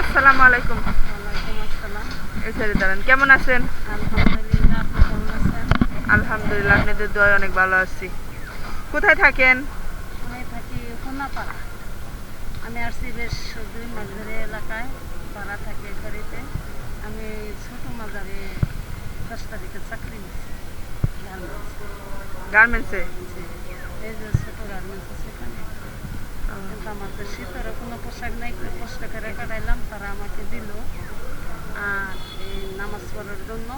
আসসালামু আলাইকুম। এই ছেড়ে দাঁড়ান কেমন আছেন? আলহামদুলিল্লাহ আছেন? আলহামদুলিল্লাহ আপনাদের দোয়া অনেক ভালো আছি। কোথায় থাকেন? আমি থাকি হোনাপাড়া আমি আসছি বেশ দুই মাস ধরে এলাকায়। পাড়া থাকি এক আমি ছোট মাজারে দশ তারিখে চাকরি নিচ্ছি গার্মেন্টসে এই যে ছোট গার্মেন্টস কিন্তু আমার কোনো পোশাক নাই খুব কষ্ট করে কাটাইলাম তারা আমাকে দিল। আর এই নামাজ পড়ার জন্য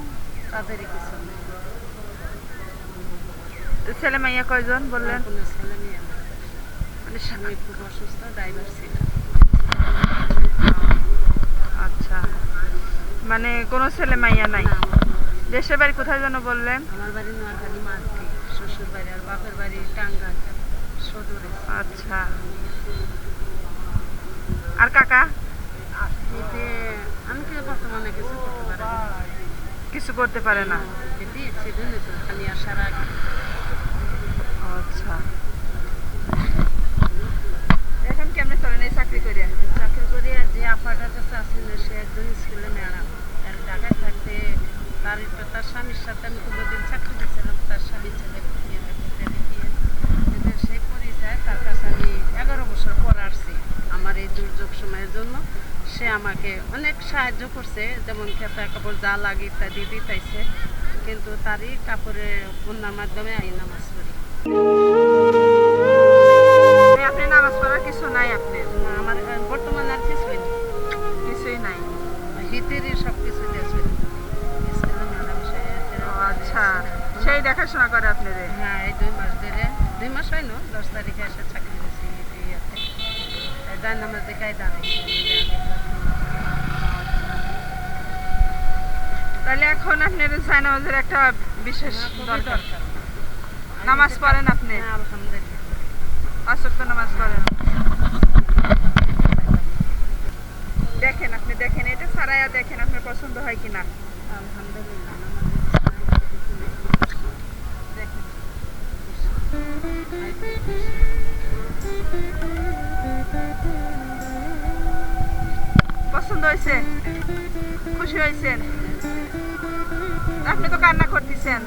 তাদেরই কিছু নেই। ছেলে মাইয়া কয়জন বললেন? কোনো ছেলে মেয়ে মানে স্বামী খুব অসুস্থ ড্রাইভার ছিল। আচ্ছা। মানে কোনো ছেলে মাইয়া নাই? দেশের বাড়ি কোথায় যেন বললেন? আমার বাড়ি নোয়াখালী মারতি শ্বশুর বাড়ি আর বাপের বাড়ি আচ্ছা। আর কাকা? এতে আমি কি বর্তমানে কিছু করতে পারি কিছু করতে পারে না। দিয়েছি। খালি আসার আগে আচ্ছা এখন কেমনে চলেন এই চাকরি করিয়া চাকরি করি আর যে আপাটার কাছে আসছিল সে একজন স্কুলে ম্যাডাম আর ঢাকায় থাকতে তার একটু তার স্বামীর সাথে আমি কোনোদিন চাকরি দিয়েছিলাম তার স্বামী ছেলে বিয়ে করতে বিয়ে কিন্তু সেই পরিচয় তার কাছে আমি এগারো বছর পর আসছি আমার এই দুর্যোগ সময়ের জন্য সে আমাকে অনেক সাহায্য করছে যেমন খেতা কাপড় যা লাগে ইত্যাদি দিতেছে কিন্তু তারই কাপড়ে বন্যার মাধ্যমে আমি নামাজ পড়ি। আপনি নামাজ পড়ার কিছু নাই আপনার না, আমার বর্তমানে আর কিছুই কিছুই নাই। হিতেরই সব কিছু দিয়েছে আচ্ছা। সেই দেখাশোনা করে আপনাদের হ্যাঁ এই দুই মাস ধরে দুই মাস হয় না দশ তারিখে এসে চাকরি ডান নামাজ দেখাই দাঁড়াই তাহলে এখন আপনার জায়নামাজের একটা বিশেষ দরকার। দরকার। নামাজ পড়েন আপনি। হ্যাঁ আলহামদুলিল্লাহ। নামাজ পড়েন। দেখেন আপনি দেখেন এটা ছাড়াইয়া দেখেন আপনার পছন্দ হয় কিনা। আলহামদুলিল্লাহ। হয়েছে? খুশি হয়েছেন? আপনি তো কান্না করতেছেন।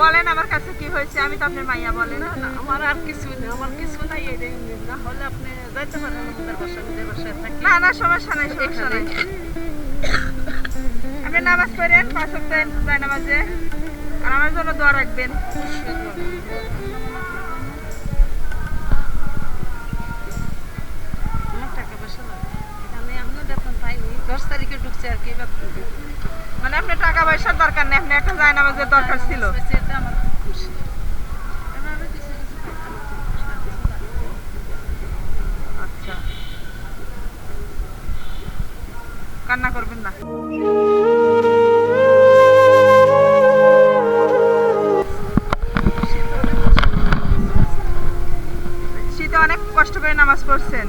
বলেন আমার কাছে কি হয়েছে আমি তো আপনার মাইয়া বলেন। আমার আর কিছু নেই আমার কিছু নাই এই না হলে আপনি যাইতে পারেন আমাদের বাসা নিজের বাসায় থাকি। না না সমস্যা নাই সমস্যা নাই। আপনি নামাজ পড়েন পাঁচ সপ্তাহে নামাজে আর আমার জন্য দোয়া রাখবেন। মানে টাকা পয়সার দরকার নেই আপনি একটা নামাজের দরকার ছিল। আচ্ছা। কান্না করবেন না। শীতে অনেক কষ্ট করে নামাজ পড়ছেন।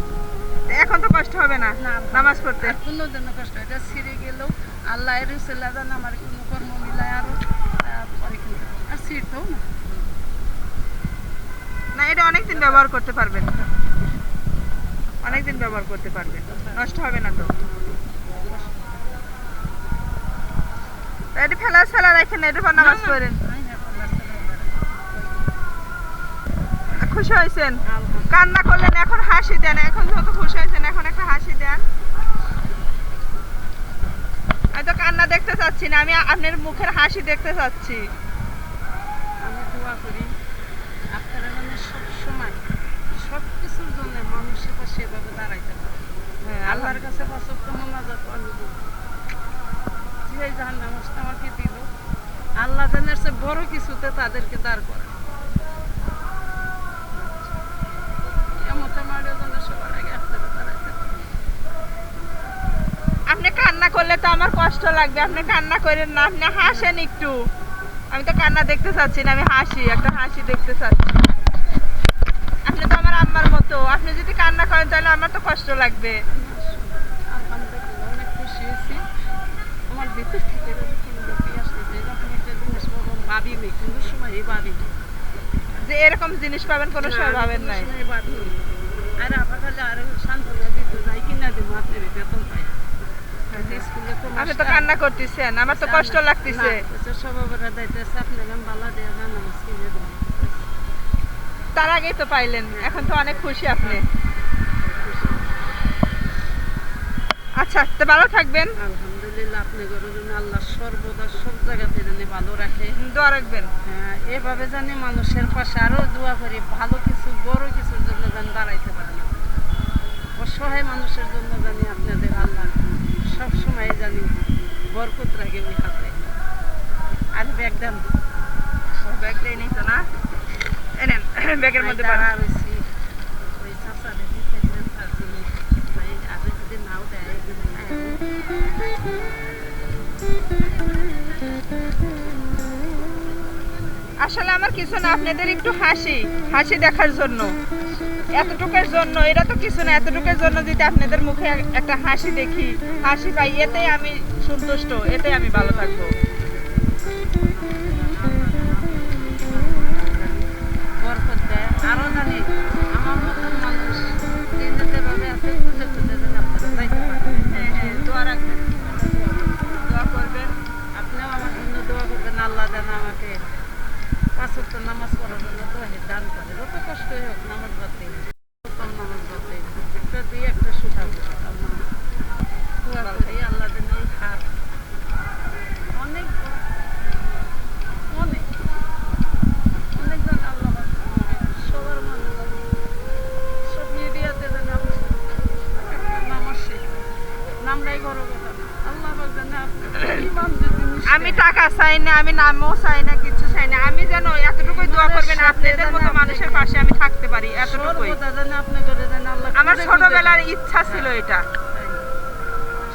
এখন তো কষ্ট হবে না নামাজ পড়তে। কোনো জন্য কষ্ট এটা ছিঁড়ে গেলেও আল্লাহ এর জান আমার কোনো কর্ম মিলায় আরও তারপরে কিন্তু আর ছিঁড়তেও না। না এটা অনেকদিন ব্যবহার করতে পারবেন। অনেকদিন ব্যবহার করতে পারবেন। নষ্ট হবে না তো। এটা ফেলা ফেলা রাখেন এটা পর নামাজ পড়েন। খুশি হয়েছেন? কান্না করলেন এখন হাসি দেন এখন যত খুশি হয়েছেন এখন একটা হাসি দেন। আমি তো কান্না দেখতে চাচ্ছি না আমি আপনার মুখের হাসি দেখতে চাচ্ছি। আমি দোয়া করি আপনারা মানে সব সব কিছুর জন্য মানুষের পাশে এভাবে দাঁড়াইতে পারে হ্যাঁ আল্লাহর কাছে মোনাজাত যে জাহান নামাজটা আমাকে দিল আল্লাহ জানের বড় কিছুতে তাদেরকে দাঁড় করে কান্না করলে তো আমার কষ্ট লাগবে। আপনি কান্না করেন না আপনি হাসেন একটু। আমি তো কান্না দেখতে চাচ্ছি না আমি হাসি একটা হাসি দেখতে চাচ্ছি। আপনি তো আমার আম্মার মতো আপনি যদি কান্না করেন তাহলে আমার তো কষ্ট লাগবে। আমার ভিতর থেকে যে এরকম জিনিস বাবা ভাবিনি কোনো সময় ভাবিনি যে এরকম জিনিস পাবেন কোনো সময় ভাবেন নাই। আর খালি আরও সান্ত্বনা দিত যাই কিনা দেবো আপনার বেতন পাই আপনি তো কান্না করতেছেন আমার তো কষ্ট লাগতেছে। আমি তার আগেই তো পাইলেন এখন তো অনেক খুশি আপনি। আচ্ছা তো ভালো থাকবেন। আলহামদুলিল্লাহ আপনি আল্লাহ সর্বদা সব জায়গাতে ভালো রাখে। দোয়া রাখবেন। হ্যাঁ, এভাবে জানি মানুষের পাশে আরও দোয়া করি ভালো কিছু বড় কিছুর জন্য জানি দাঁড়াইতে পারেন অসহায় মানুষের জন্য জানি আপনাদের আল্লাহ সব সময় জানি বরকত রাখে ওই হাতে। আর ব্যাগ দেন। ব্যাগ দিয়ে নিত না? এনেন ব্যাগের মধ্যে পান। রয়েছি। ওই চাচারে দিতে দিলেন তার জন্য আরও যদি নাও দেয় আসলে আমার কিছু না আপনাদের একটু হাসি হাসি দেখার জন্য। এতটুকুর জন্য এরা তো কিছু না, এতটুকের জন্য যদি আপনাদের মুখে একটা হাসি দেখি, হাসি পাই এতে আমি সন্তুষ্ট এতে আমি ভালো থাকব। আরও জানি আমি টাকা চাই না আমি নামও চাই না কিছু চাই না। আমি যেন এতটুকুই দোয়া করবেন আপনাদের মতো মানুষের পাশে আমি থাকতে পারি এতটুকুই। আমার ছোটবেলার ইচ্ছা ছিল এটা।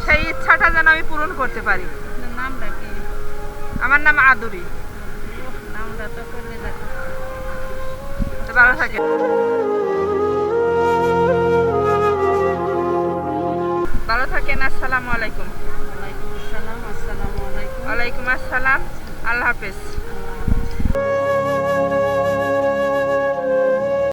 সেই ইচ্ছাটা যেন আমি পূরণ করতে পারি। নামটা কি? আমার নাম আদুরি। নামটা তো ভালো থাকে ভালো থাকেন আসসালামু আলাইকুম। ওয়ালাইকুম আসসালাম। আল্লাহ হাফেজ।